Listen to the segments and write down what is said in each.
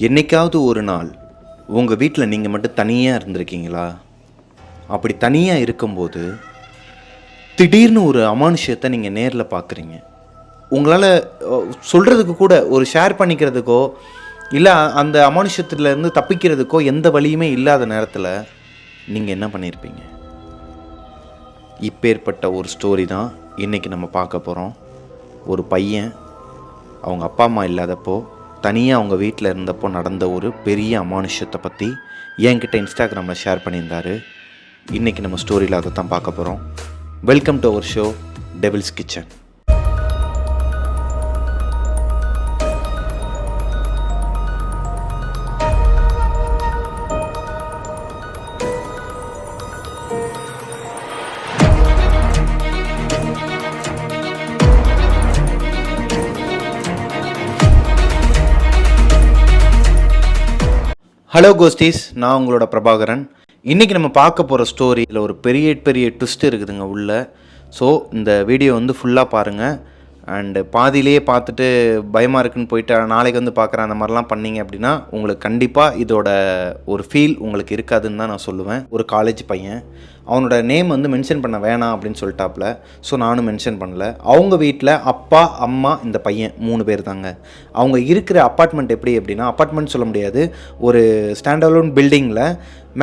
என்னைக்காவது ஒரு நாள் உங்கள் வீட்டில் நீங்கள் மட்டும் தனியாக இருந்திருக்கீங்களா? அப்படி தனியாக இருக்கும்போது திடீர்னு ஒரு அமானுஷத்தை நீங்கள் நேரில் பார்க்குறீங்க உங்களால் சொல்கிறதுக்கு கூட ஒரு ஷேர் பண்ணிக்கிறதுக்கோ இல்லை அந்த அமானுஷத்துலேருந்து தப்பிக்கிறதுக்கோ எந்த வழியுமே இல்லாத நேரத்தில் நீங்கள் என்ன பண்ணியிருப்பீங்க இப்பேற்பட்ட ஒரு ஸ்டோரி தான் இன்றைக்கி நம்ம பார்க்க போகிறோம் ஒரு பையன் அவங்க அப்பா அம்மா இல்லாதப்போ தனியாக அவங்க வீட்டில் இருந்தப்போ நடந்த ஒரு பெரிய அமானுஷ்யத்தை பற்றி என்கிட்ட இன்ஸ்டாகிராமில் ஷேர் பண்ணியிருந்தாரு. இன்றைக்கி நம்ம ஸ்டோரியில் அதை தான் பார்க்க போகிறோம் welcome to our show Devil's Kitchen hello ghosties நான் உங்களோட பிரபாகரன். இன்றைக்கி நம்ம பார்க்க போகிற ஸ்டோரியில் ஒரு பெரிய பெரிய ட்விஸ்ட் இருக்குதுங்க உள்ள. ஸோ இந்த வீடியோ வந்து ஃபுல்லாக பாருங்கள் அண்டு பாதியிலேயே பார்த்துட்டு பயமாக இருக்குன்னு போயிட்டு நாளைக்கு வந்து பார்க்குறேன் அந்த மாதிரிலாம் பண்ணீங்க அப்படின்னா உங்களுக்கு கண்டிப்பாக இதோட ஒரு ஃபீல் உங்களுக்கு இருக்காதுன்னு தான் நான் சொல்லுவேன். ஒரு காலேஜ் பையன். அவனோட நேம் வந்து மென்ஷன் பண்ண வேணாம் அப்படின்னு சொல்லிட்டாப்புல ஸோ நானும் மென்ஷன் பண்ணல. அவங்க வீட்டில் அப்பா அம்மா இந்த பையன் மூணு பேர் தாங்க. அவங்க இருக்கிற அப்பார்ட்மெண்ட் எப்படி அப்படின்னா அப்பார்ட்மெண்ட் சொல்ல முடியாது. ஒரு ஸ்டாண்டலோன் பில்டிங்கில்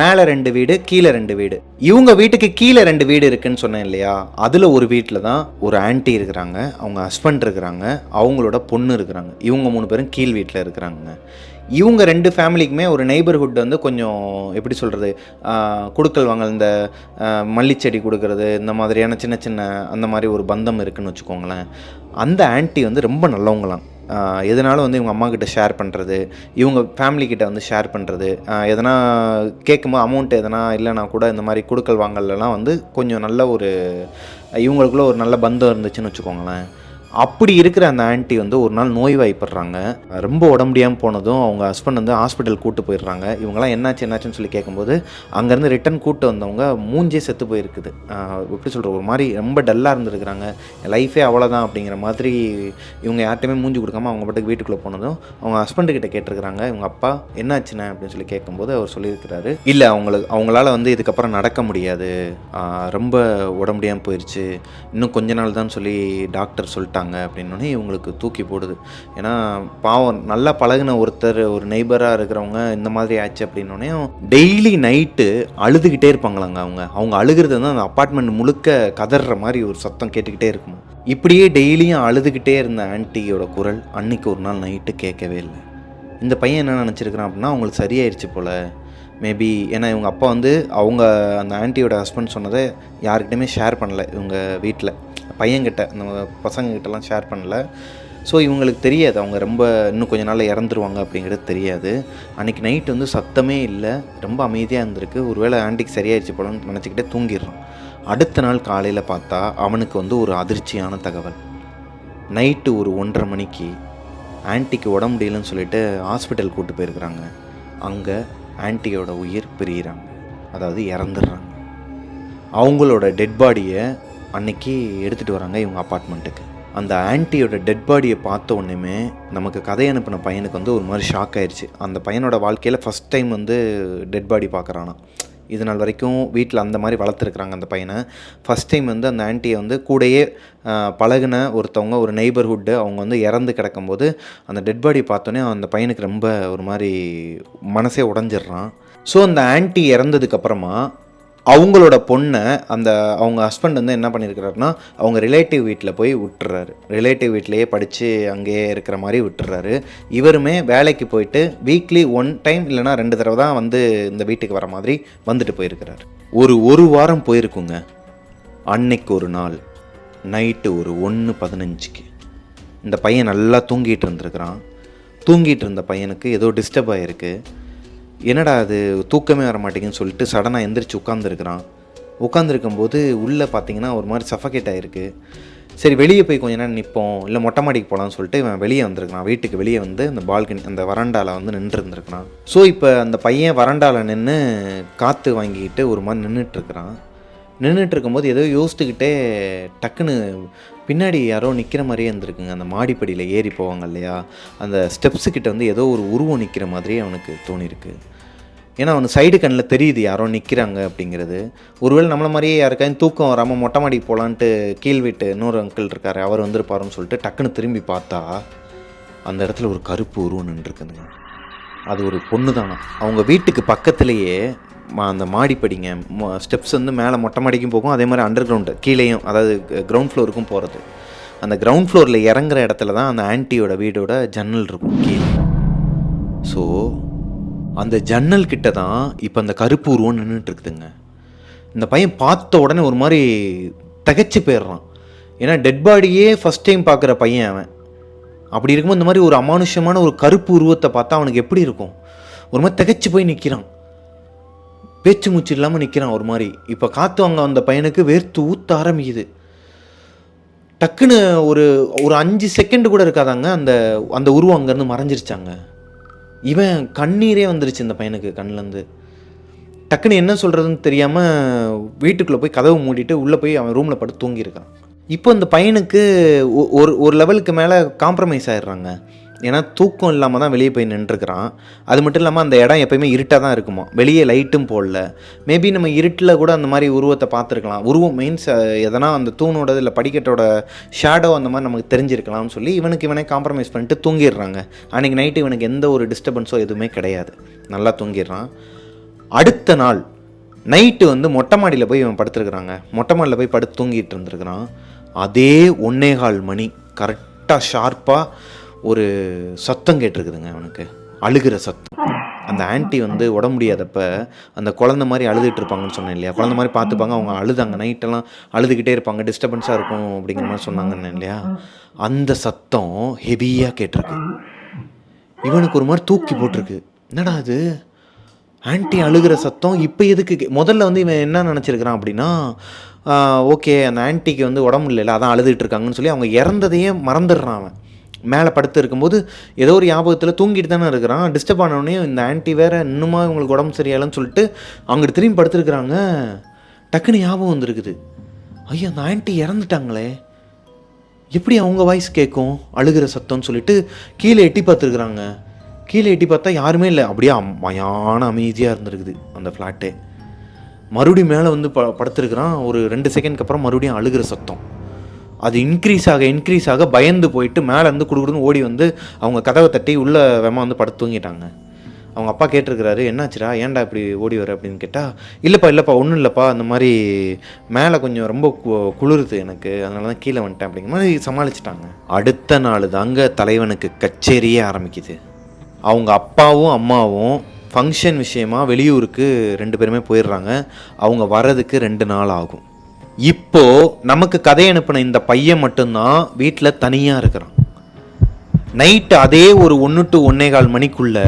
மேலே ரெண்டு வீடு கீழே ரெண்டு வீடு. இவங்க வீட்டுக்கு கீழே ரெண்டு வீடு இருக்குன்னு சொன்னேன் இல்லையா? அதில் ஒரு வீட்டில் தான் ஒரு ஆன்ட்டி இருக்கிறாங்க அவங்க ஹஸ்பண்ட் இருக்கிறாங்க அவங்களோட பொண்ணு இருக்கிறாங்க. இவங்க மூணு பேரும் கீழ் வீட்டில் இருக்கிறாங்க இவங்க ரெண்டு ஃபேமிலிக்குமே ஒரு நெய்பர்ஹுட் வந்து கொஞ்சம் எப்படி சொல்கிறது கொடுக்கல் வாங்கல் இந்த மல்லிச்செடி கொடுக்கறது இந்த மாதிரியான சின்ன சின்ன அந்த மாதிரி ஒரு பந்தம் இருக்குதுன்னு வச்சுக்கோங்களேன். அந்த ஆன்ட்டி வந்து ரொம்ப நல்லவங்களாம். எதனாலும் வந்து இவங்க அம்மாக்கிட்ட ஷேர் பண்ணுறது இவங்க ஃபேமிலிக்கிட்ட வந்து ஷேர் பண்ணுறது எதனா கேட்கும்போது அமௌண்ட் எதனா இல்லைனா கூட இந்த மாதிரி கொடுக்கல் வாங்கலாம் வந்து கொஞ்சம் நல்ல ஒரு இவங்களுக்குள்ள ஒரு நல்ல பந்தம் இருந்துச்சுன்னு வச்சுக்கோங்களேன். அப்படி இருக்கிற அந்த ஆன்ட்டி வந்து ஒரு நாள் நோய் வாய்ப்படுறாங்க ரொம்ப உடம்பு முடியாமல் போனதும் அவங்க ஹஸ்பண்ட் வந்து ஹாஸ்பிட்டல் கூட்டு போயிடுறாங்க. இவங்கெல்லாம் என்னாச்சு என்னாச்சுன்னு சொல்லி கேட்கும்போது அங்கேருந்து ரிட்டன் கூட்டு வந்தவங்க மூஞ்சே செத்து போயிருக்குது. எப்படி சொல்கிற ஒரு மாதிரி ரொம்ப டல்லாக இருந்திருக்கிறாங்க. லைஃபே அவ்வளோதான் அப்படிங்கிற மாதிரி இவங்க யார்ட்டையுமே மூஞ்சி கொடுக்காம அவங்க பாட்டுக்கு வீட்டுக்குள்ளே போனதும் அவங்க ஹஸ்பண்ட்கிட்ட கேட்டிருக்கிறாங்க. இவங்க அப்பா என்னாச்சுண்ணே? அப்படின்னு சொல்லி கேட்கும்போது அவர் சொல்லியிருக்கிறாரு. இல்லை அவங்களுக்கு அவங்களால வந்து இதுக்கப்புறம் நடக்க முடியாது. ரொம்ப உடம்பு முடியாமல் போயிடுச்சு இன்னும் கொஞ்ச நாள் தான் சொல்லி டாக்டர் சொல்லிட்டாங்க. அப்படின்னோடனே இவங்களுக்கு தூக்கி போடுது. ஏன்னா பாவம் நல்லா பழகுன ஒருத்தர் ஒரு நெய்பராக இருக்கிறவங்க இந்த மாதிரி ஆச்சு அப்படின்னோடனே டெய்லி நைட்டு அழுதுகிட்டே இருப்பாங்களாங்க அவங்க. அவங்க அழுகிறது வந்து அந்த அப்பார்ட்மெண்ட் முழுக்க கதற மாதிரி ஒரு சத்தம் கேட்டுக்கிட்டே இருக்குமா? இப்படியே டெய்லியும் அழுதுகிட்டே இருந்த ஆன்ட்டியோட குரல் அன்னைக்கு ஒரு நாள் நைட்டு கேட்கவே இல்லை. இந்த பையன் என்ன நினச்சிருக்கிறான் அப்படின்னா அவங்களுக்கு சரியாயிருச்சு போல். மேபி ஏன்னா இவங்க அப்பா வந்து அவங்க அந்த ஆன்ட்டியோட ஹஸ்பண்ட் சொன்னதை யாருக்கிட்டையுமே ஷேர் பண்ணல இவங்க வீட்டில் பையன்கிட்ட நம்ம பசங்கக்கிட்டலாம் ஷேர் பண்ணல. ஸோ இவங்களுக்கு தெரியாது. அவங்க ரொம்ப இன்னும் கொஞ்ச நாளில் இறந்துருவாங்க அப்படிங்கிறது தெரியாது. அன்றைக்கி நைட் வந்து சத்தமே இல்லை. ரொம்ப அமைதியாக இருந்திருக்கு. ஒருவேளை ஆன்ட்டிக்கு சரியாயிருச்சு போலன்னு நினச்சிக்கிட்டே தூங்கிடுறான். அடுத்த நாள் காலையில் பார்த்தா அவனுக்கு வந்து ஒரு அதிர்ச்சியான தகவல். நைட்டு ஒரு ஒன்றரை மணிக்கு ஆன்ட்டிக்கு உடம்பு முடியலன்னு சொல்லிட்டு ஹாஸ்பிட்டல் கூட்டு போயிருக்கிறாங்க. அங்கே ஆன்ட்டியோட உயிர் பிரியிறாங்க. அதாவது இறந்துடுறாங்க. அவங்களோட டெட் பாடியை அன்னைக்கு எடுத்துகிட்டு வராங்க இவங்க அப்பார்ட்மெண்ட்டுக்கு அந்த ஆன்ட்டியோட டெட் பாடியை பார்த்த உடனேமே நமக்கு கதை அனுப்பின பையனுக்கு வந்து ஒரு மாதிரி ஷாக் ஆயிடுச்சு அந்த பையனோட வாழ்க்கையில் ஃபஸ்ட் டைம் வந்து டெட் பாடி பார்க்குறானா. இது நாள் வரைக்கும் வீட்டில் அந்த மாதிரி வளர்த்துருக்குறாங்க அந்த பையனை. ஃபஸ்ட் டைம் வந்து அந்த ஆன்ட்டியை வந்து கூடயே பழகின ஒருத்தவங்க ஒரு நெய்பர்ஹுட்டு அவங்க வந்து இறந்து கிடக்கும்போது அந்த டெட் பாடி பார்த்தோன்னே அந்த பையனுக்கு ரொம்ப ஒரு மாதிரி மனசே உடஞ்சிடுறான். ஸோ அந்த ஆன்ட்டி இறந்ததுக்கப்புறமா அவங்களோட பொண்ணை அந்த அவங்க ஹஸ்பண்ட் வந்து என்ன பண்ணியிருக்கிறாருன்னா அவங்க ரிலேட்டிவ் வீட்டில் போய் விட்டுறாரு. ரிலேட்டிவ் வீட்லேயே படித்து அங்கேயே இருக்கிற மாதிரி விட்டுறாரு. இவருமே வேலைக்கு போயிட்டு வீக்லி ஒன் டைம் இல்லைனா ரெண்டு தடவை தான் வந்து இந்த வீட்டுக்கு வர மாதிரி வந்துட்டு போயிருக்கிறாரு. ஒரு ஒரு வாரம் போயிருக்குங்க. அன்னைக்கு ஒரு நாள் நைட்டு ஒரு ஒன்று பதினஞ்சுக்கு. இந்த பையன் நல்லா தூங்கிட்டு இருந்திருக்கிறான். தூங்கிட்டு இருந்த பையனுக்கு ஏதோ டிஸ்டர்ப் ஆகிருக்கு என்னடா அது தூக்கமே வர மாட்டேங்குன்னு சொல்லிட்டு சடனாக எந்திரிச்சு உட்காந்துருக்குறான் உட்காந்துருக்கும்போது உள்ளே பார்த்தீங்கன்னா ஒரு மாதிரி சஃபகேட் ஆகிருக்கு சரி வெளியே போய் கொஞ்ச நேரம் நிற்போம் இல்லை மொட்டை மாடிக்கு போகலான்னு சொல்லிட்டு இவன் வெளியே வந்திருக்கான் வீட்டுக்கு வெளியே வந்து அந்த பால்கனி அந்த வராண்டாவில் வந்து நின்றுருந்துருக்கிறான். ஸோ இப்போ அந்த பையன் வராண்டாவில் நின்று காற்று வாங்கிக்கிட்டு ஒரு மாதிரி நின்றுட்டுருக்கிறான் நின்றுட்டு இருக்கும்போது ஏதோ யோசிச்சுக்கிட்டே டக்குன்னு பின்னாடி யாரோ நிற்கிற மாதிரியே இருந்திருக்குங்க. அந்த மாடிப்படியில் ஏறி போவாங்க இல்லையா? அந்த ஸ்டெப்ஸுக்கிட்ட வந்து ஏதோ ஒரு உருவம் நிற்கிற மாதிரியே அவனுக்கு தோணியிருக்கு. ஏன்னா அவனுக்கு சைடு கண்ணில் தெரியுது யாரோ நிற்கிறாங்க அப்படிங்கிறது. ஒருவேளை நம்மளை மாதிரியே யாருக்காவது தூக்கம் வராமல் மொட்டை மாடி போகலான்ட்டு கீழ் வீட்டு இன்னொரு அங்கிள் இருக்காரு அவர் வந்திருப்பாருன்னு சொல்லிட்டு டக்குன்னு திரும்பி பார்த்தா அந்த இடத்துல ஒரு கருப்பு உருவம் நின்றுருக்குதுங்க. அது ஒரு பொண்ணு தானா அவங்க வீட்டுக்கு பக்கத்துலேயே அந்த மாடிப்படிங்க ஸ்டெப்ஸ் வந்து மேலே மொட்டை மாடிக்கும் போகும் அதே மாதிரி அண்டர் கிரவுண்டு கீழேயும் அதாவது கிரவுண்ட் ஃப்ளோருக்கும் போகிறது அந்த கிரவுண்ட் ஃப்ளோரில் இறங்குற இடத்துல தான் அந்த ஆன்ட்டியோட வீடோட ஜன்னல் இருக்கும் கீழே. ஸோ அந்த ஜன்னல் கிட்ட தான் இப்போ அந்த கருப்பு உருவம் நின்றுட்டு இருக்குதுங்க இந்த பையன் பார்த்த உடனே ஒரு மாதிரி தகச்சு போயிடுறான். ஏன்னா டெட் பாடியே ஃபஸ்ட் டைம் பார்க்குற பையன் அவன். அப்படி இருக்கும்போது இந்த மாதிரி ஒரு அமானுஷ்யமான ஒரு கருப்பு உருவத்தை பார்த்தா அவனுக்கு எப்படி இருக்கும்? ஒரு மாதிரி திகைச்சு போய் நிற்கிறான் பேச்சு மூச்சு இல்லாமல் நிற்கிறான் ஒரு மாதிரி. இப்போ காற்று வாங்க வந்த பையனுக்கு வேர்த்து ஊத்த ஆரம்பிக்குது. டக்குன்னு ஒரு ஒரு அஞ்சு செகண்டு கூட இருக்காதாங்க அந்த அந்த உருவம் அங்கேருந்து மறைஞ்சிருச்சாங்க. இவன் கண்ணீரே வந்துருச்சு இந்த பையனுக்கு கண்ணிலேருந்து. டக்குன்னு என்ன சொல்கிறதுன்னு தெரியாமல் வீட்டுக்குள்ளே போய் கதவு மூடிட்டு உள்ளே போய் அவன் ரூமில் படுத்து தூங்கியிருக்கான். இப்போ இந்த பையனுக்கு ஒ- ஒரு ஒரு லெவலுக்கு மேலே காம்ப்ரமைஸ் ஆயிடுறாங்க. ஏன்னா தூக்கம் இல்லாமல் தான் வெளியே போய் நின்றுக்கிறான் அது மட்டும் இல்லாமல் அந்த இடம் எப்பயுமே இருட்டாக தான் இருக்குமா வெளியே லைட்டும் போடல. மேபி நம்ம இருட்டில் கூட அந்த மாதிரி உருவத்தை பார்த்துருக்கலாம். உருவம் மீன்ஸ் எதனா அந்த தூணோட இல்லை படிக்கட்டோட ஷேடோ அந்த மாதிரி நமக்கு தெரிஞ்சிருக்கலாம்னு சொல்லி இவனுக்கு இவனே காம்ப்ரமைஸ் பண்ணிட்டு தூங்கிடுறாங்க. அன்றைக்கி நைட்டு இவனுக்கு எந்த ஒரு டிஸ்டர்பன்ஸோ எதுவுமே கிடையாது. நல்லா தூங்கிடுறான். அடுத்த நாள் நைட்டு வந்து மொட்டை மாடியில் போய் இவன் படுத்துருக்குறாங்க. மொட்டை மாடியில் போய் படுத்து தூங்கிட்டு இருந்திருக்கிறான். அதே ஒன்னேகால் மணி கரெக்டாக ஷார்ப்பாக ஒரு சத்தம் கேட்டிருக்குதுங்க அவனுக்கு. அழுகிற சத்தம். அந்த ஆன்ட்டி வந்து உடம்பு முடியாதப்ப அந்த குழந்தை மாதிரி அழுதுகிட்டு இருப்பாங்கன்னு சொன்னேன் இல்லையா? குழந்த மாதிரி பார்த்துப்பாங்க அவங்க அழுதாங்க. நைட்டெல்லாம் அழுதுகிட்டே இருப்பாங்க. டிஸ்டர்பன்ஸாக இருக்கும் அப்படிங்கிற மாதிரி சொன்னாங்கன்னு இல்லையா? அந்த சத்தம் ஹெவியாக கேட்டிருக்கு. இவனுக்கு ஒரு மாதிரி தூக்கி போட்டிருக்கு. என்னடா அது ஆன்ட்டி அழுகிற சத்தம் இப்போ எதுக்கு முதல்ல வந்து இவன் என்ன நினச்சிருக்கிறான் அப்படின்னா ஓகே அந்த ஆன்ட்டிக்கு வந்து உடம்பு இல்லைல்ல அதான் அழுதுகிட்டு இருக்காங்கன்னு சொல்லி அவங்க இறந்ததையே மறந்துடுறான் அவன். மேலே படுத்து இருக்கும்போது ஏதோ ஒரு ஞாபகத்தில் தூங்கிட்டு தானே இருக்கிறான். டிஸ்டர்ப் ஆனவொடனே இந்த ஆன்ட்டி வேறு இன்னுமா இவங்களுக்கு உடம்பு சரியாயில்லன்னு சொல்லிட்டு அங்கிட்டு திரும்பி படுத்துருக்குறாங்க. டக்குன்னு ஞாபகம் வந்திருக்குது. ஐயா அந்த ஆன்ட்டி இறந்துட்டாங்களே. எப்படி அவங்க வாய்ஸ் கேட்கும்? அழுகிற சத்தம்னு சொல்லிட்டு கீழே எட்டி பார்த்துருக்குறாங்க. கீழே எட்டி பார்த்தா யாருமே இல்லை. அப்படியே மயான அமைதியாக இருந்திருக்குது அந்த ஃப்ளாட்டே மறுபடியும் மேலே வந்து ப படுத்துருக்குறான். ஒரு ரெண்டு செகண்ட்க்கு அப்புறம் மறுபடியும் அழுகிற சத்தம். அது இன்க்ரீஸ் ஆக இன்க்ரீஸ் ஆக பயந்து போயிட்டு மேலே வந்து குடுக்குடுன்னு ஓடி வந்து அவங்க கதவை தட்டி உள்ளே வேமா வந்து படுத்து தூங்கிட்டாங்க. அவங்க அப்பா கேட்டிருக்கிறாரு என்னாச்சுடா? ஏன்டா இப்படி ஓடி வர? அப்படின்னு கேட்டால் இல்லைப்பா இல்லைப்பா ஒன்றும் இல்லைப்பா. அந்த மாதிரி மேலே கொஞ்சம் ரொம்ப கு- குளிருது எனக்கு. அதனால தான் கீழே வந்துட்டேன். அப்படிங்கிற மாதிரி சமாளிச்சிட்டாங்க. அடுத்த நாள் தாங்க தலைவனுக்கு கச்சேரியே ஆரம்பிக்குது. அவங்க அப்பாவும் அம்மாவும் ஃபங்க்ஷன் விஷயமாக வெளியூருக்கு ரெண்டு பேருமே போயிடுறாங்க. அவங்க வர்றதுக்கு ரெண்டு நாள் ஆகும். இப்போது நமக்கு கதை அனுப்பின இந்த பையன் மட்டும்தான் வீட்டில் தனியாக இருக்கிறான். நைட்டு அதே ஒரு ஒன்று டு ஒன்னே கால் மணிக்குள்ளே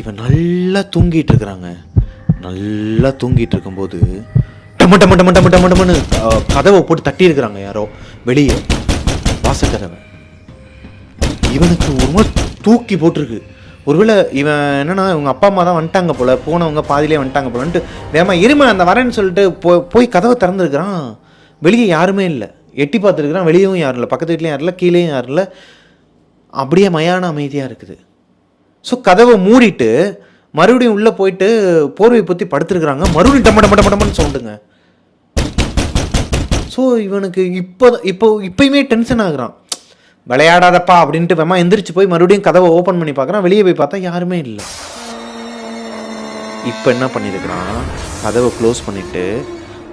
இவன் நல்லா தூங்கிட்டு இருக்கிறாங்க. நல்லா தூங்கிட்டு இருக்கும்போது டம டம டம டம டம கதவை போட்டு தட்டி இருக்கிறாங்க யாரோ வெளியே. வாசக்கதவை. இவனுக்கு ஒரு தூக்கி போட்டிருக்கு. ஒருவேளை இவன் என்னன்னா இவங்க அப்பா அம்மா தான் வந்துட்டாங்க போல் போனவங்க பாதியிலே வந்துட்டாங்க போலன்ட்டு வேமா இருமை அந்த வரேன்னு சொல்லிட்டு போ போய் கதவை திறந்துருக்கிறான். வெளியே யாருமே இல்லை. எட்டி பார்த்துருக்குறான் வெளியவும் யாரும் இல்லை. பக்கத்து வீட்லேயும் யாரும் இல்லை கீழேயும் யாரும் இல்லை. அப்படியே மயான அமைதியாக இருக்குது. ஸோ கதவை மூடிட்டு மறுபடியும் உள்ளே போயிட்டு போர்வை பற்றி படுத்துருக்குறாங்க. மறுபடியும் டம்ம டம்ம டம்ம டம்மன்னு சவுண்டுங்க. ஸோ இவனுக்கு இப்போ இப்போ இப்பயுமே டென்ஷன் ஆகுறான். விளையாடாதப்பா அப்படின்ட்டு வேமா எந்திரிச்சு போய் மறுபடியும் கதவை ஓப்பன் பண்ணி பார்க்குறான். வெளியே போய் பார்த்தா யாருமே இல்லை. இப்போ என்ன பண்ணியிருக்கிறான் கதவை க்ளோஸ் பண்ணிவிட்டு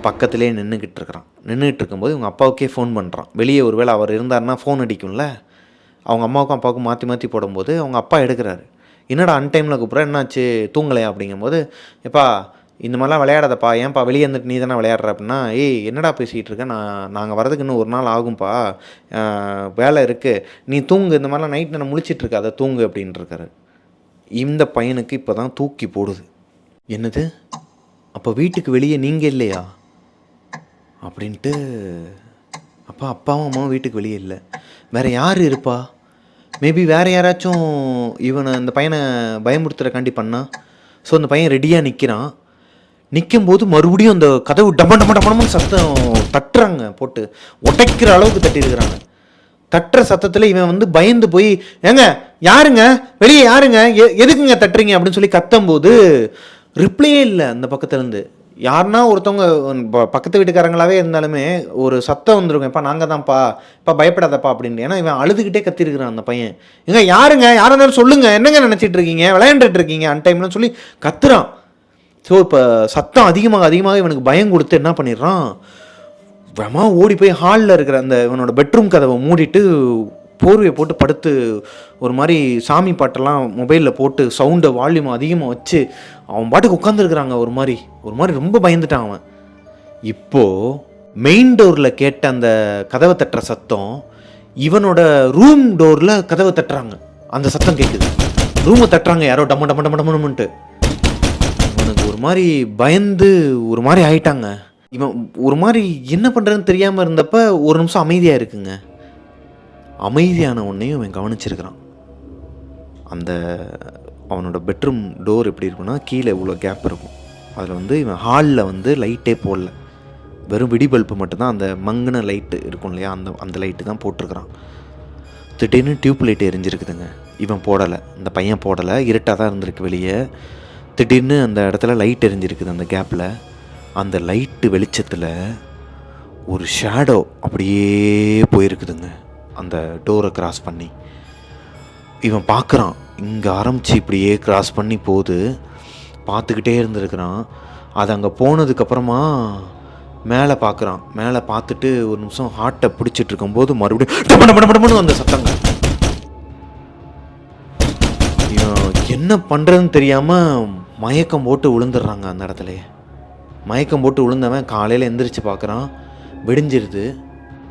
பக்கத்துலேயே நின்றுக்கிட்டு இருக்கிறான். நின்றுட்டு இருக்கும்போது இவங்க அப்பாவுக்கே ஃபோன் பண்ணுறான் வெளியே ஒருவேளை அவர் இருந்தாருன்னா ஃபோன் அடிக்கும்ல? அவங்க அம்மாவுக்கும் அப்பாவுக்கும் மாற்றி மாற்றி போடும்போது அவங்க அப்பா எடுக்கிறாரு. என்னடா அன்டைமில் கூப்பிட்றா? என்னாச்சு? தூங்கலையா அப்படிங்கும்போது எப்பா இந்த மாதிரிலாம் விளையாடாதப்பா. ஏன்ப்பா வெளியே இருந்துட்டு நீ தானே விளையாடுற அப்படின்னா ஏய் என்னடா பேசிகிட்டு இருக்க? நான் நாங்கள் வரதுக்கு இன்னும் ஒரு நாள் ஆகும்ப்பா வேலை இருக்குது நீ தூங்கு. இந்த மாதிரிலாம் நைட் நான் முழிச்சிட்டு இருக்காத. தூங்கு அப்படின்ட்டுருக்காரு இந்த பையனுக்கு இப்போ தான் தூக்கி போடுது. என்னது? அப்போ வீட்டுக்கு வெளியே நீங்கள் இல்லையா? அப்படின்ட்டு அப்பா அப்பாவும் அம்மாவும் வீட்டுக்கு வெளியே இல்லை. வேறு யார் இருப்பா? மேபி வேறு யாராச்சும் இவனை அந்த பையனை பயமுறுத்துறக்காண்டி பண்ணா. ஸோ அந்த பையன் ரெடியாக நிற்கிறான் நிற்கும்போது மறுபடியும் அந்த கதவு டம டம டமன்னு சத்தம் தட்டுறாங்க போட்டு. உடைக்கிற அளவுக்கு தட்டியிருக்கிறாங்க. தட்டுற சத்தத்தில் இவன் வந்து பயந்து போய் ஏங்க யாருங்க? வெளியே யாருங்க? எ- எதுக்குங்க தட்டுறீங்க? அப்படின்னு சொல்லி கத்தும்போது ரிப்ளையே இல்லை அந்த பக்கத்துலேருந்து யாருன்னா ஒருத்தவங்க ப- பக்கத்து வீட்டுக்காரங்களாவே இருந்தாலுமே ஒரு சத்தம் வந்துருக்கும் இப்போ நாங்கள் தான்ப்பா இப்போ பயப்படாதப்பா அப்படின்னு ஏன்னா இவன் அழுதுகிட்டே கத்திருக்கிறான் அந்த பையன். எங்க யாருங்க? யாரா இருந்தாலும் சொல்லுங்க. என்னங்க நினச்சிட்டு இருக்கீங்க? விளையாண்டுட்டு இருக்கீங்க? அன் டைம்னு சொல்லி கத்துறான். ஸோ இப்போ சத்தம் அதிகமாக அதிகமாக இவனுக்கு பயம் கொடுத்து என்ன பண்ணிடுறான்? வேமா ஓடி போய் ஹாலில் இருக்கிற அந்த இவனோட பெட்ரூம் கதவை மூடிட்டு போர்வையை போட்டு படுத்து ஒரு மாதிரி சாமி பாட்டெல்லாம் மொபைலில் போட்டு சவுண்டை வால்யூம் அதிகமாக வச்சு அவன் பாட்டுக்கு உட்காந்துருக்குறாங்க ஒரு மாதிரி. ஒரு மாதிரி ரொம்ப பயந்துட்டான் அவன். இப்போது மெயின் டோரில் கேட்ட அந்த கதவை தட்டுற சத்தம் இவனோட ரூம் டோரில் கதவை தட்டுறாங்க. அந்த சத்தம் கேட்குது ரூமை தட்டுறாங்க யாரோ டம்ம டம்ம டம்ம டம்மன்ட்டு ஒரு மாதிரி பயந்து ஒரு மாதிரி ஆயிட்டாங்க. இவன் ஒரு மாதிரி என்ன பண்ணுறதுன்னு தெரியாமல் இருந்தப்ப ஒரு நிமிஷம் அமைதியாக இருக்குங்க. அமைதியான உன்னையும் இவன் கவனிச்சிருக்கிறான். அந்த அவனோட பெட்ரூம் டோர் எப்படி இருக்குன்னா கீழே இவ்வளோ கேப் இருக்கும். அதில் வந்து இவன் ஹாலில் வந்து லைட்டே போடல. வெறும் விடி பல்பு மட்டும்தான் அந்த மங்கின லைட்டு இருக்கும் இல்லையா? அந்த அந்த லைட்டு தான் போட்டிருக்கிறான். திடீர்னு டியூப் லைட் எரிஞ்சிருக்குதுங்க. இவன் போடலை. இந்த பையன் போடலை. இருட்டாக தான் இருந்திருக்கு வெளியே. திடீர்னு அந்த இடத்துல லைட் எரிஞ்சிருக்குது அந்த கேப்பில் அந்த லைட்டு வெளிச்சத்தில் ஒரு ஷேடோ அப்படியே போயிருக்குதுங்க. அந்த டோரை கிராஸ் பண்ணி. இவன் பார்க்குறான் இங்கே ஆரம்பித்து இப்படியே கிராஸ் பண்ணி போகுது. பார்த்துக்கிட்டே இருந்திருக்கிறான். அது அங்கே போனதுக்கப்புறமா மேலே பார்க்குறான் மேலே பார்த்துட்டு ஒரு நிமிஷம் ஹார்ட்டை பிடிச்சிட்டு இருக்கும்போது மறுபடியும் அந்த சத்தங்க. இவன் என்ன பண்ணுறதுன்னு தெரியாமல் மயக்கம் போட்டு விழுந்துடுறாங்க அந்த இடத்துலையே மயக்கம் போட்டு விழுந்தவன் காலையில் எந்திரிச்சு பார்க்குறான் வெடிஞ்சிருது.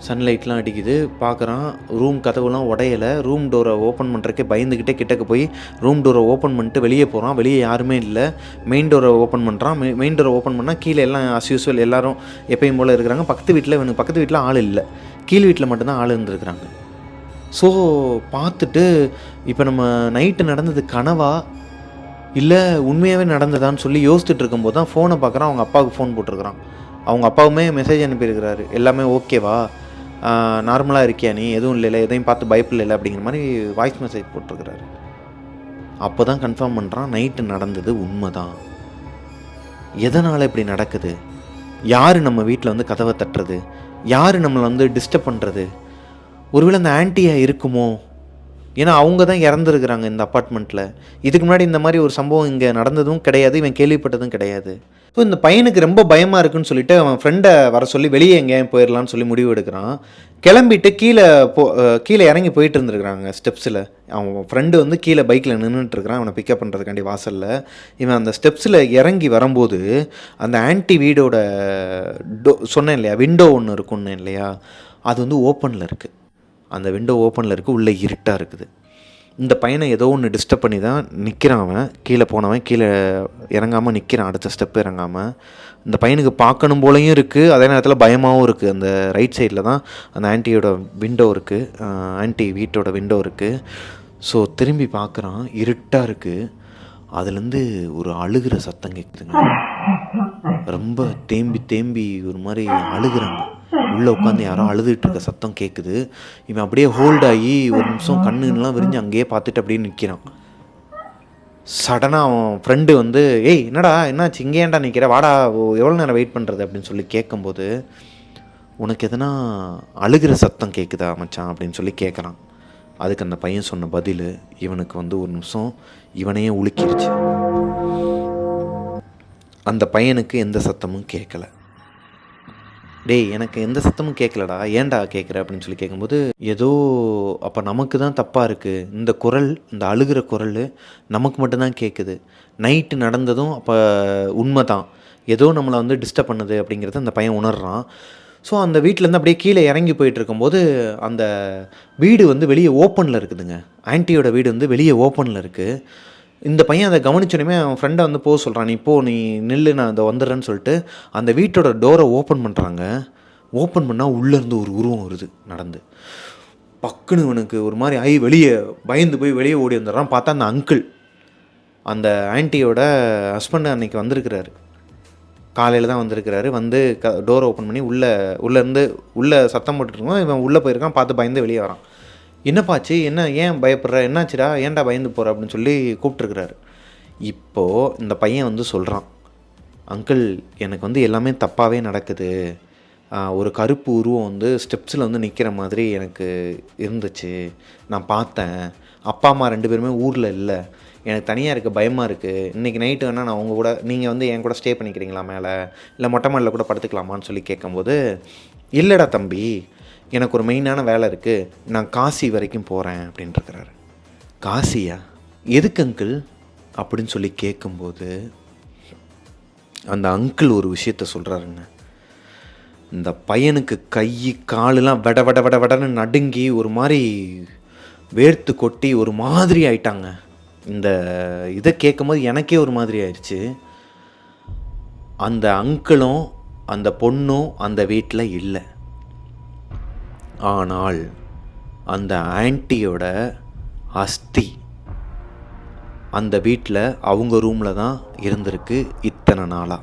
சன்லைட்லாம் அடிக்குது. பார்க்குறான் ரூம் கதவுலாம் உடையலை. ரூம் டோரை ஓப்பன் பண்ணுறக்கே பயந்துக்கிட்டே கிட்டக்க போய் ரூம் டோரை ஓப்பன் பண்ணிட்டு வெளியே போகிறான் வெளியே யாருமே இல்லை. மெயின் டோரை ஓப்பன் பண்ணுறான் மெயின் டோரை ஓப்பன் பண்ணால் கீழே எல்லாம் அஸ் யூஸ்வல் எல்லாரும் எப்பயும் போல் இருக்கிறாங்க. பக்கத்து வீட்டில் இவனுக்கு பக்கத்து வீட்டில் ஆள் இல்லை. கீழ் வீட்டில் மட்டும்தான் ஆள் இருந்திருக்கிறாங்க. ஸோ பார்த்துட்டு இப்போ நம்ம நைட்டு நடந்தது கனவாக இல்லை உண்மையாகவே நடந்ததான்னு சொல்லி யோசிச்சுட்டு இருக்கும்போது தான் ஃபோனை பார்க்குறான் அவங்க அப்பாவுக்கு ஃபோன் போட்டிருக்கிறான். அவங்க அப்பாவுமே மெசேஜ் அனுப்பியிருக்கிறாரு. எல்லாமே ஓகேவா நார்மலாக இருக்கியா நீ? எதுவும் இல்லைல்ல எதையும் பார்த்து பயப்பில்லை அப்படிங்கிற மாதிரி வாய்ஸ் மெசேஜ் போட்டிருக்கிறாரு. அப்போ தான் கன்ஃபார்ம் பண்ணுறான் நைட்டு நடந்தது உண்மை தான் எதனால் இப்படி நடக்குது? யார் நம்ம வீட்டில் வந்து கதவை தட்டுறது? யார் நம்மளை வந்து டிஸ்டர்ப் பண்ணுறது ஒருவேளை அந்த ஆன்ட்டியாக இருக்குமோ? ஏன்னா அவங்க தான் இறந்துருக்குறாங்க இந்த அப்பார்ட்மெண்ட்டில் இதுக்கு முன்னாடி இந்த மாதிரி ஒரு சம்பவம் இங்கே நடந்ததும் கிடையாது இவன் கேள்விப்பட்டதும் கிடையாது. ஸோ இந்த பையனுக்கு ரொம்ப பயமாக இருக்குன்னு சொல்லிட்டு அவன் ஃப்ரெண்டை வர சொல்லி வெளியே எங்கேயும் போயிடலான்னு சொல்லி முடிவு எடுக்கிறான். கிளம்பிட்டு கீழே போ கீழே இறங்கி போயிட்டு இருந்துருக்குறாங்க ஸ்டெப்ஸில் அவன் ஃப்ரெண்டு வந்து கீழே பைக்கில் நின்றுட்டு இருக்கிறான் அவனை பிக்கப் பண்ணுறதுக்காண்டி வாசலில். இவன் அந்த ஸ்டெப்ஸில் இறங்கி வரும்போது அந்த ஆன்ட்டி வீடோட டோ சொன்னேன் இல்லையா விண்டோ ஒன்று இருக்குன்னு இல்லையா அது வந்து ஓப்பனில் இருக்குது அந்த விண்டோ ஓப்பனில் இருக்குது உள்ளே இருட்டாக இருக்குது. இந்த பையனை ஏதோ ஒன்று டிஸ்டர்ப் பண்ணி தான் நிற்கிறான் அவன். கீழே போனவன் கீழே இறங்காமல் நிற்கிறான் அடுத்த ஸ்டெப் இறங்காமல் இந்த பையனுக்கு பார்க்கணும் போலையும் இருக்குது அதே நேரத்தில் பயமாகவும் இருக்குது அந்த ரைட் சைடில் தான் அந்த ஆன்ட்டியோட விண்டோ இருக்குது ஆன்ட்டி வீட்டோட விண்டோ இருக்குது ஸோ திரும்பி பார்க்குறான். இருட்டாக இருக்குது அதுலேருந்து ஒரு அழுகிற சத்தம் கேட்குதுங்க ரொம்ப தேம்பி தேம்பி ஒரு மாதிரி அழுகுறாங்க. உள்ளே உட்காந்து யாரோ அழுதுட்டு இருக்க சத்தம் கேட்குது இவன் அப்படியே ஹோல்ட் ஆகி ஒரு நிமிஷம் கண்ணுலாம் விரிஞ்சு அங்கேயே பார்த்துட்டு அப்படியே நிற்கிறான் சடனாக அவன் ஃப்ரெண்டு வந்து ஏய் என்னடா என்னாச்சு? இங்கே ஏன்டா நிற்கிற வாடா எவ்வளோ நேரம் வெயிட் பண்ணுறது அப்படின்னு சொல்லி கேட்கும்போது உனக்கு எதனா அழுகிற சத்தம் கேட்குதா மச்சான்? அப்படின்னு சொல்லி கேட்குறான் அதுக்கு அந்த பையன் சொன்ன பதில் இவனுக்கு வந்து ஒரு நிமிஷம் இவனையே உலுக்கிருச்சு. அந்த பையனுக்கு எந்த சத்தமும் கேட்கல டேய் எனக்கு எந்த சத்தமும் கேட்கலடா ஏன்டா கேட்குற அப்படின்னு சொல்லி கேட்கும்போது ஏதோ அப்போ நமக்கு தான் தப்பாக இருக்குது இந்த குரல் இந்த அழுகிற குரல் நமக்கு மட்டும்தான் கேட்குது நைட்டு நடந்ததும் அப்போ உண்மை தான் ஏதோ நம்மளை வந்து டிஸ்டர்ப் பண்ணுது அப்படிங்கிறத அந்த பையன் உணர்றான். ஸோ அந்த வீட்டிலேருந்து அப்படியே கீழே இறங்கி போயிட்டு இருக்கும்போது அந்த வீடு வந்து வெளியே ஓப்பனில் இருக்குதுங்க. ஆன்ட்டியோட வீடு வந்து வெளியே ஓப்பனில் இருக்குது இந்த பையன் அதை கவனிச்சோடனே அவன் ஃப்ரெண்டை வந்து போக சொல்கிறான் நீ போ நீ நில்லு நான் அதை வந்துடுறேன்னு சொல்லிட்டு அந்த வீட்டோட டோரை ஓப்பன் பண்ணுறாங்க ஓப்பன் பண்ணால் உள்ளேருந்து ஒரு உருவம் வருது நடந்து. பக்குன்னு இவனுக்கு ஒரு மாதிரி ஆகி வெளியே பயந்து போய் வெளியே ஓடி வந்துடுறான். பார்த்தா அந்த அங்கிள் அந்த ஆன்ட்டியோட ஹஸ்பண்ட் அன்னைக்கு வந்திருக்கிறாரு. காலையில் தான் வந்திருக்கிறாரு. வந்து க டோர் ஓப்பன் பண்ணி உள்ளே உள்ளேருந்து உள்ளே சத்தம் போட்டுருக்கோம் இவன் உள்ளே போயிருக்கான் பார்த்து பயந்து வெளியே வரான். என்னப்பாச்சு என்ன ஏன் பயப்படுற? என்னாச்சுடா? ஏன்டா பயந்து போகிற அப்படின்னு சொல்லி கூப்பிட்டுருக்குறாரு. இப்போது இந்த பையன் வந்து சொல்கிறான் அங்கிள் எனக்கு வந்து எல்லாமே தப்பாகவே நடக்குது. ஒரு கருப்பு உருவம் வந்து ஸ்டெப்ஸில் வந்து நிற்கிற மாதிரி எனக்கு இருந்துச்சு. நான் பார்த்தேன். அப்பா அம்மா ரெண்டு பேருமே ஊரில் இல்லை. எனக்கு தனியாக இருக்க பயமாக இருக்குது இன்றைக்கி நைட்டு வேணால் நான் உங்கள் கூட நீங்கள் வந்து என் கூட ஸ்டே பண்ணிக்கிறீங்களா மேலே? இல்லை மொட்டை மாடியில் கூட படுத்துக்கலாமான்னு சொல்லி கேட்கும்போது இல்லைடா தம்பி எனக்கு ஒரு மெயினான வேலை இருக்குது நான் காசி வரைக்கும் போகிறேன் அப்படின்ட்டுருக்கிறாரு காசியா? எதுக்கு அங்கிள் அப்படின்னு சொல்லி கேட்கும்போது அந்த அங்கிள் ஒரு விஷயத்த சொல்கிறாருங்க இந்த பையனுக்கு கை காலெல்லாம் வட வட வட வெடன்னு நடுங்கி ஒரு மாதிரி வேர்த்து கொட்டி ஒரு மாதிரி ஆயிட்டாங்க. இந்த இதை கேட்கும்போது எனக்கே ஒரு மாதிரி ஆயிடுச்சு. அந்த அங்கிளும் அந்த பொண்ணும் அந்த வீட்டில் இல்லை. ஆனால் அந்த ஆன்ட்டியோட அஸ்தி அந்த வீட்டில் அவங்க ரூமில் தான் இருந்திருக்கு இத்தனை நாளாக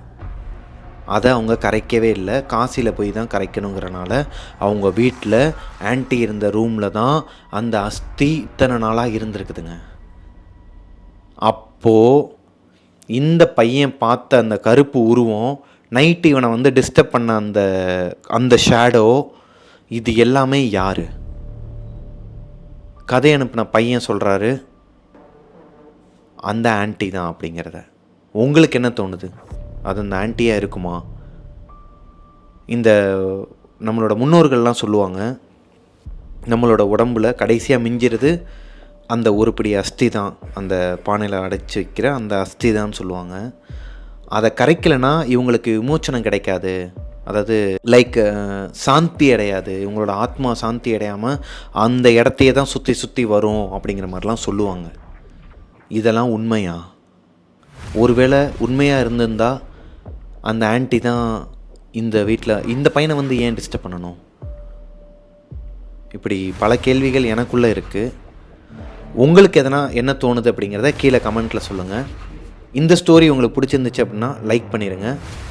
அதை அவங்க கரைக்கவே இல்லை. காசியில் போய் தான் கரைக்கணுங்கிறனால அவங்க வீட்டில் ஆன்ட்டி இருந்த ரூமில் தான் அந்த அஸ்தி இத்தனை நாளாக இருந்திருக்குதுங்க. அப்போது இந்த பையன் பார்த்த அந்த கருப்பு உருவம் நைட்டு இவனை வந்து டிஸ்டர்ப் பண்ண அந்த அந்த ஷேடோ இது எல்லாமே யார்? கதை அனுப்பின பையன் சொல்கிறாரு அந்த ஆன்டி தான் அப்படிங்கிறத. உங்களுக்கு என்ன தோணுது? அது அந்த ஆன்ட்டியாக இருக்குமா? இந்த நம்மளோட முன்னோர்கள்லாம் சொல்லுவாங்க நம்மளோட உடம்புல கடைசியாக மிஞ்சிறது அந்த உருப்படி அஸ்தி தான் அந்த பானையில் அடைச்சி வைக்கிற அந்த அஸ்தி தான் சொல்லுவாங்க. அதை கரைக்கலைன்னா இவங்களுக்கு விமோச்சனம் கிடைக்காது. அதாவது லைக் சாந்தி அடையாது. இவங்களோட ஆத்மா சாந்தி அடையாமல் அந்த இடத்தையே தான் சுற்றி சுற்றி வரும் அப்படிங்கிற மாதிரிலாம் சொல்லுவாங்க. இதெல்லாம் உண்மையா? ஒருவேளை உண்மையாக இருந்திருந்தால் அந்த ஆன்ட்டி தான் இந்த வீட்டில் இந்த பையனை வந்து ஏன் டிஸ்டர்ப் பண்ணணும்? இப்படி பல கேள்விகள் எனக்குள்ளே இருக்குது உங்களுக்கு எதனா என்ன தோணுது அப்படிங்கிறத கீழே கமெண்ட்டில் சொல்லுங்கள் இந்த ஸ்டோரி உங்களுக்கு பிடிச்சிருந்துச்சு அப்படின்னா லைக் பண்ணிடுங்க